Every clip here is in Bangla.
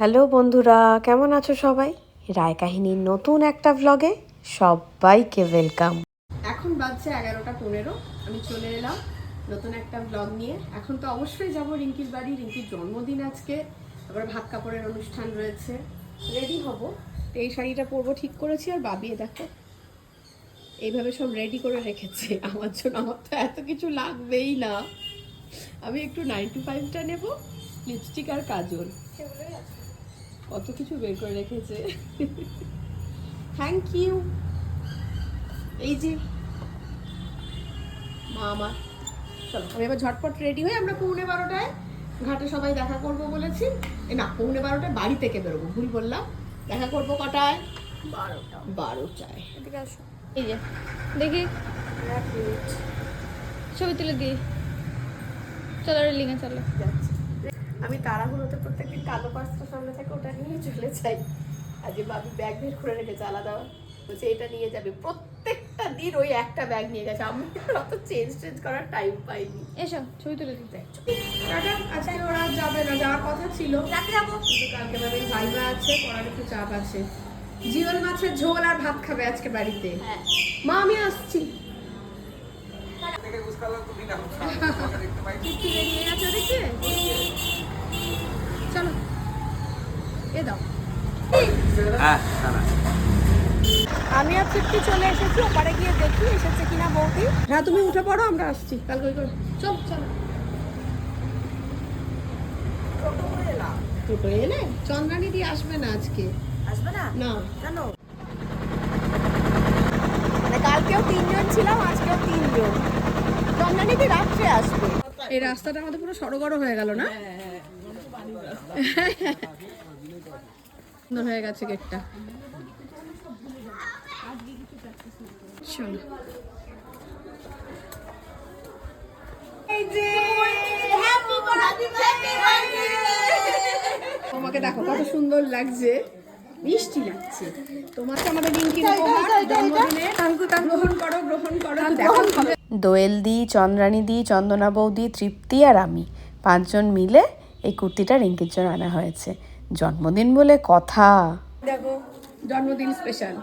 হ্যালো বন্ধুরা, কেমন আছো সবাই? রায় কাহিনীর নতুন একটা ভ্লগে সবাইকে ওয়েলকাম এখন বাজছে এগারোটা পনেরো, আমি চলে এলাম নতুন একটা ব্লগ নিয়ে। এখন তো অবশ্যই যাব রিঙ্কির বাড়ি, রিঙ্কির জন্মদিন আজকে। তারপরে ভাত কাপড়ের অনুষ্ঠান রয়েছে। রেডি হব। তো এই শাড়িটা পরবো, ঠিক করেছি, আর বাবিয়ে দেখো। এইভাবে সব রেডি করে রেখেছে। আমার জন্য, আমার তো এত কিছু লাগবেই না। আমি একটু নাইনটি ফাইভটা নেব লিপস্টিক আর কাজল। কত কিছু বের করে রেখেছে। থ্যাংক ইউ এই যে মা আমার। চলো আমি এবার ঝটপট রেডি হয়ে আমরা পৌনে বারোটায় ঘাটে সবাই দেখা করব বলেছি। না পৌনে বারোটায় বাড়ি থেকে বেরোবো ভুল বললাম। দেখা করব কটায়? বারোটা। বারোটায়। এদিকে আসো। এই যে দেখি। ছবি তুলে দিই। চলো রেলিংয়ে চলো। যাচ্ছি। আমি তাড়াহুড়োতে প্রত্যেকদিন কালো পাঁচটা সামনে থেকে ওটা নিয়ে চলে যাই। আজকে বাবু ব্যাগ বের করে রেখেছে আলাদা। বলছে এটা নিয়ে যাবে। প্রত্যেকটা দিন ওই একটা ব্যাগ নিয়ে গেছে। আমি অত চেঞ্জ চেঞ্জ করার টাইম পাইনি। এসো ছবি তুলে দিতে। আজকে ওরা যাবে না যাওয়ার কথা ছিল। কিন্তু কালকে বাবার ভাইবা আছে পড়ার একটু চাপ আছে। জিওল মাছের ঝোল আর ভাত খাবে আজকে বাড়িতে। মা আমি আসছি। টিপটি বেরিয়ে গেছে ওদিকে চলো। এ দাও। আমি আর তৃপ্তি চলে এসেছি ওপারে গিয়ে দেখি এসেছে কিনা বৌদি। হ্যাঁ তুমি উঠে পড়ো আমরা আসছি। কালকে করে চল চলো। টোটো এলে? চন্দ্রানী দিয়ে আসবে না আজকে। আসবে না? না। কেন? মানে কালকেও তিনজন ছিলাম আজকেও তিনজন। চন্দ্রানী রাত্রে আসবে। এই রাস্তাটা আমাদের পুরো সড়গড় হয়ে গেল না? সুন্দর হয়ে গেছে গেটটা চলো তোমাকে দেখো কত সুন্দর লাগছে। মিষ্টি লাগছে। তোমার তো আমাদের গ্রহণ করো গ্রহণ করো দেখো দোয়েল দি চন্দ্রানী দি চন্দনা বৌদি তৃপ্তি আর আমি। পাঁচজন মিলে এই কুর্তিটা রিঙ্কির জন্য আনা হয়েছে। জন্মদিন বলে কথা। দেখো জন্মদিন স্পেশাল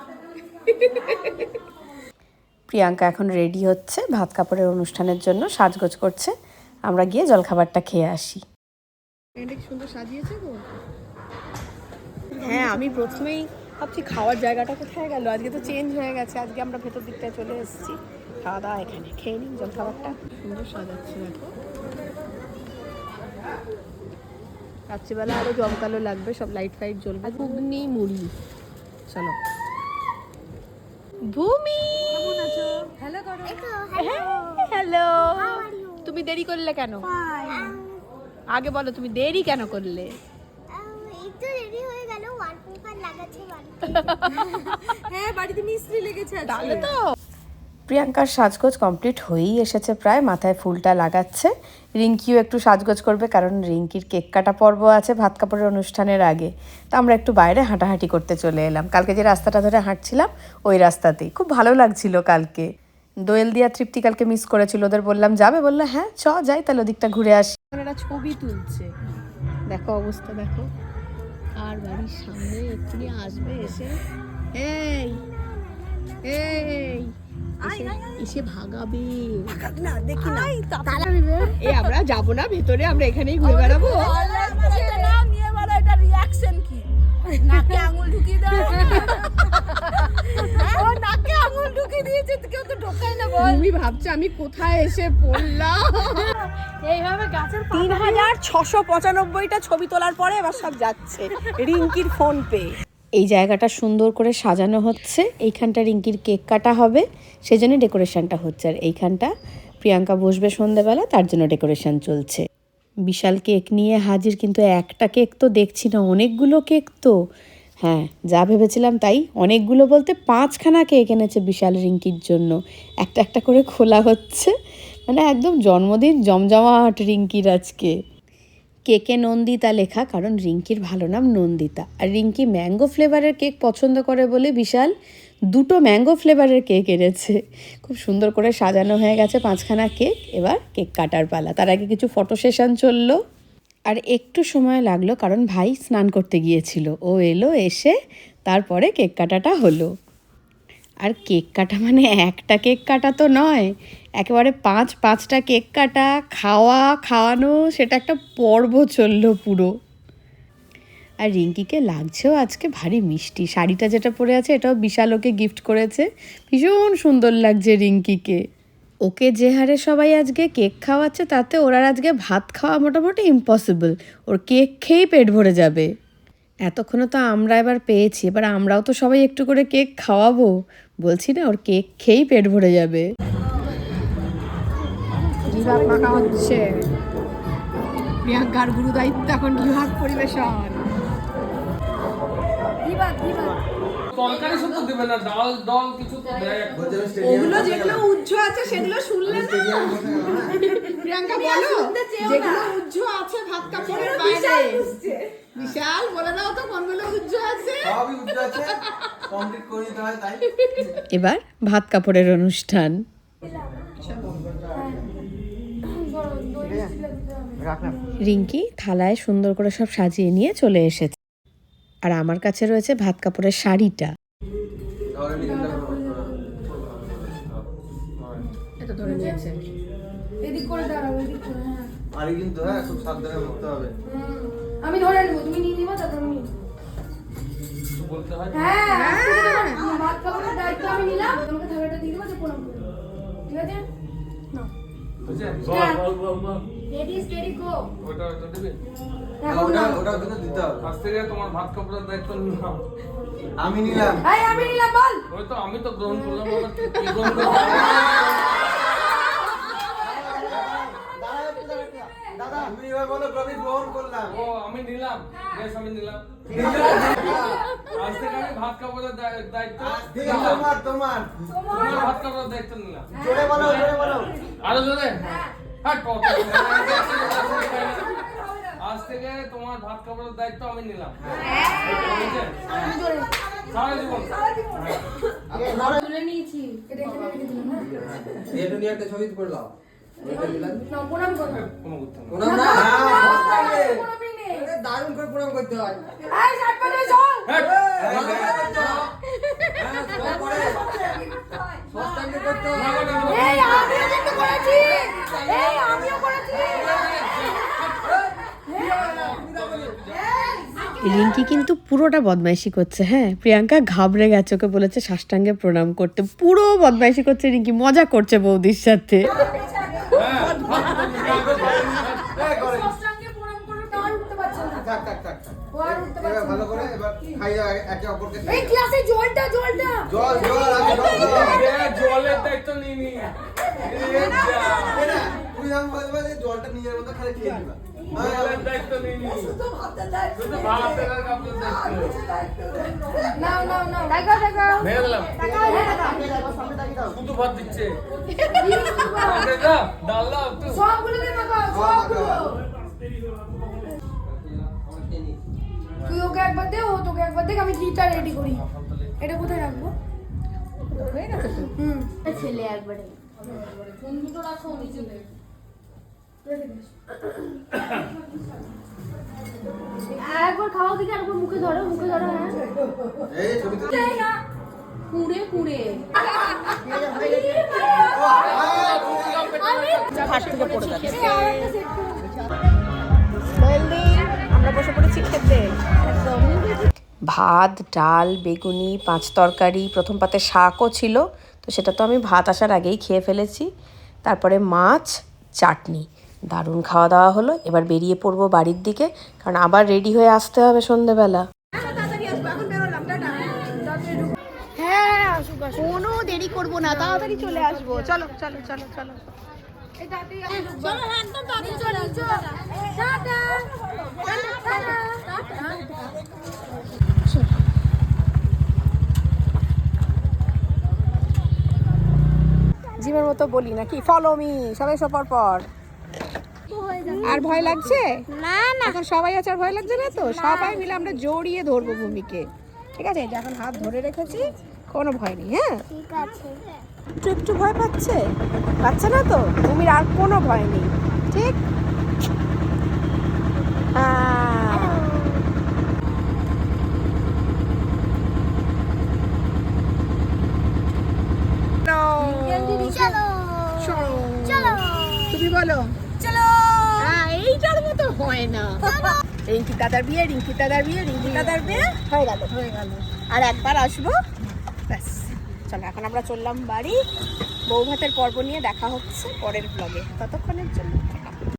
প্রিয়াঙ্কা এখন রেডি হচ্ছে ভাত কাপড়ের অনুষ্ঠানের জন্য সাজগোজ করছে। আমরা গিয়ে জলখাবারটা খেয়ে আসি। সুন্দর সাজিয়েছে গো? হ্যাঁ আমি প্রথমেই ভাবছি খাওয়ার জায়গাটা কোথায় গেল? আজকে তো চেঞ্জ হয়ে গেছে। আজকে আমরা ভেতর দিকটায় চলে এসেছি। খাওয়া দাওয়া এখানে খেয়ে নিন জলখাবারটা। সুন্দর সাজাচ্ছে দেখো। রাত্রিবেলা আরও জমকালো লাগবে সব লাইট ফাইট জ্বলবে। ঘুগনি মুড়ি। চলো। ভূমি! হ্যালো তুমি দেরি করলে কেন? আগে বলো তুমি দেরি কেন করলে? হয়ে হ্যাঁ বাড়িতে মিস্ত্রি লেগেছে তাহলে তো। প্রিয়াঙ্কার সাজগোজ কমপ্লিট হয়েই এসেছে প্রায়, মাথায় ফুলটা লাগাচ্ছে। রিঙ্কিও একটু সাজগোজ করবে কারণ রিঙ্কির কেক কাটা পর্ব আছে ভাত কাপড়ের অনুষ্ঠানের আগে। তো আমরা একটু বাইরে হাঁটাহাঁটি করতে চলে এলাম। কালকে যে রাস্তাটা ধরে হাঁটছিলাম, ওই রাস্তাতেই। খুব ভালো লাগছিল কালকে। দোয়েল দিয়া তৃপ্তি কালকে মিস করেছিল, ওদের বললাম, যাবে? বলল হ্যাঁ চ, যাই, তাহলে ওদিকটা ঘুরে আসি। ছবি তুলছে। দেখো অবস্থা, দেখো। আর বাড়ির সামনে এক্ষুনি আসবে, এসে। এই এই। এসে এসে ভাগাবে। না দেখি না। এ আমরা যাব না ভেতরে আমরা এখানেই ঘুরে বেড়াবো। এটা নিয়ে বলো এটা রিয়াকশন কি? নাকে আঙুল ঢুকিয়ে দাও। ও নাকে আঙুল ঢুকিয়ে দিয়েছে কেউ তো ঢোকায় না বল। তুমি ভাবছ আমি কোথায় এসে পড়লাম? এইভাবে গাছের তিন হাজার ছশো পঁচানব্বইটা ছবি তোলার পরে এবার সব যাচ্ছে। রিঙ্কির ফোন পে এই জায়গাটা সুন্দর করে সাজানো হচ্ছে। এইখানটা রিঙ্কির কেক কাটা হবে সেই জন্য ডেকোরেশনটা হচ্ছে। আর এইখানটা প্রিয়াঙ্কা বসবে সন্ধেবেলা, তার জন্য ডেকোরেশন চলছে। বিশাল কেক নিয়ে হাজির, কিন্তু একটা কেক তো দেখছি না, অনেকগুলো কেক তো। হ্যাঁ যা ভেবেছিলাম তাই। অনেকগুলো বলতে পাঁচখানা কেক এনেছে বিশাল রিঙ্কির জন্য। একটা একটা করে খোলা হচ্ছে। মানে একদম জন্মদিন জমজমাট রিঙ্কির আজকে। কেকে নন্দিতা লেখা, কারণ রিঙ্কির ভালো নাম নন্দিতা। আর রিঙ্কি ম্যাঙ্গো ফ্লেভারের কেক পছন্দ করে বলে বিশাল দুটো ম্যাঙ্গো ফ্লেভারের কেক এনেছে। খুব সুন্দর করে সাজানো হয়ে গেছে পাঁচখানা কেক, এবার কেক কাটার পালা। তার আগে কিছু ফটো সেশন চলল। আর একটু সময় লাগল, কারণ ভাই স্নান করতে গিয়েছিল। ও এলো, এসে তারপরে কেক কাটাটা হলো। আর কেক কাটা মানে একটা কেক কাটা তো নয় একেবারে পাঁচ, পাঁচটা কেক কাটা, খাওয়া, খাওয়ানো, সেটা একটা পর্ব চলল পুরো। আর রিঙ্কিকে লাগছেও আজকে ভারী মিষ্টি। শাড়িটা যেটা পরে আছে, এটাও বিশাল ওকে গিফট করেছে। ভীষণ সুন্দর লাগছে রিঙ্কিকে। ওকে যে হারে সবাই আজকে কেক খাওয়াচ্ছে, তাতে ওর আজকে ভাত খাওয়া মোটামুটি ইম্পসিবল ওর কেক খেয়েই পেট ভরে যাবে। এতক্ষণে তো আমরা এবার পেয়েছি। এবার আমরাও তো সবাই একটু করে কেক খাওয়াবো। বলছি না, ওর কেক খেয়েই পেট ভরে যাবে। বিভাগ মাখা হচ্ছে। প্রিয়াঙ্কার গুরু দায়িত্ব এখন বিভাগ পরিবেশন। তরকারি শুধু দেবে না ডাল দল কিছু তো দেয়। ওগুলো যেগুলো উজ্জ আছে সেগুলো শুনলে না। প্রিয়াঙ্কা বলো যেগুলো উজ্জ আছে ভাত কাপড়ের বাইরে। বিশাল বলে দাও তো কোনগুলো উজ্জ আছে। সবই উঠে আছে কমপ্লিট করে দিতে হয় তাই? এবার ভাত কাপড়ের অনুষ্ঠান। রিঙ্কি থালায় সুন্দর করে সব সাজিয়ে নিয়ে চলে এসেছে। আর আমার কাছে রয়েছে ভাত কাপড়ের শাড়িটা। তাহলে নিজের এটা ধরে নিয়েছে। এদিক করে দাঁড়াও এদিক করে আরে কিন্তু খুব সাবধানে করতে হবে। হুম। আমি ধরে নেব তুমি নিয়ে নিবা তারপর আমি নিবো। কিছু বলতে হয়? আজকে তো তোমার ভাত খাবারের দায়িত্ব আমি নিলাম তোমাকে থালাটা দিয়ে দেবো যে প্রণাম ঠিক আছে? নাও। বুঝছে বল বল বল বল রেডি স্টেডি গো ওটা ওটা দেবে? এখন ওটা ওটা দিতে হবে। আজ থেকে তোমার ভাত কাপড়ের দায়িত্ব নিলাম। আমি নিলাম। এই আমি নিলাম বল। ওই তো আমি তো গ্রহণ করলাম আবার কি কি গ্রহণ করলাম? দাদা তুমি এবার বলো আমি গ্রহণ করলাম। ও আমি নিলাম। বেশ আমি নিলাম। আজ থেকে আমি ভাত কাপড়ের দায়িত্ব তোমার তোমার। তোমার। ভাত কাপড়ের দায়িত্ব নিলাম। জোরে বলো জোরে বলো। আরও জোরে? হ্যাঁ। আজ থেকে তোমার ভাত কাপড়ের দায়িত্ব আমি নিলাম? সারা জীবন হ্যাঁ ছবি করে দাও প্রণাম করতে হ্যাঁ, দারুণ করে প্রণাম করতে হয় চল হ্যাঁ, এই আমিও কিন্তু করেছি এই আমিও করেছি রিঙ্কি কিন্তু পুরোটা বদমাইশি করছে হ্যাঁ প্রিয়াঙ্কা ঘাবড়ে গেছে ওকে বলেছে সাষ্টাঙ্গে প্রণাম করতে পুরো বদমাইশি করছে রিঙ্কি মজা করছে বৌদির সাথে জলের দায়িত্ব নিয়ে আমি বলব যে জলটা নিজের মতো খালি খেয়ে দিবা তুই ওকে একবার দে ও তোকে একবার দেখ আমি ঘিটা রেডি করি। এটা কোথায় রাখব? ছেলে একবারে। ফোন দুটো রাখো নিচে একবার খাওয়া দিকে একবার মুখে ধরো মুখে ধরো হ্যাঁ। কুড়ে কুড়ে আমরা বসে পড়েছি খেতে ভাত ডাল বেগুনি পাঁচ তরকারি প্রথম পাতে শাকও ছিল তো সেটা তো আমি ভাত আসার আগেই খেয়ে ফেলেছি। তারপরে মাছ চাটনি। দারুণ খাওয়া দাওয়া হলো এবার বেরিয়ে পড়ব বাড়ির দিকে কারণ আবার রেডি হয়ে আসতে হবে সন্ধেবেলা। কোনো দেরি করব না তাড়াতাড়ি চলে আসব। চলো জিমের মতো বলি নাকি? ফলো মি সবাই সবার পর আর ভয় লাগছে? না না। এখন সবাই আছে আর ভয় লাগছে না তো? সবাই মিলে আমরা জড়িয়ে ধরবো ভূমিকে। ঠিক আছে? এটা এখন হাত ধরে রেখেছি কোনো ভয় নেই হ্যাঁ? ঠিক আছে। একটু একটু ভয় পাচ্ছে? পাচ্ছে না তো? ভূমির আর কোনো ভয় নেই। ঠিক? চলো। চলো তুমি বলো। চলো। এইটার মতো হয় না। রিঙ্কি দাদার বিয়ে রিঙ্কি দাদার বিয়ে রিঙ্কি দাদার বিয়ে? হয়ে গেল। হয়ে গেল। আর একবার আসব? ব্যাস। চলো এখন আমরা চললাম বাড়ি। বউ ভাতের পর্ব নিয়ে দেখা হচ্ছে পরের ব্লগে ততক্ষণের জন্য।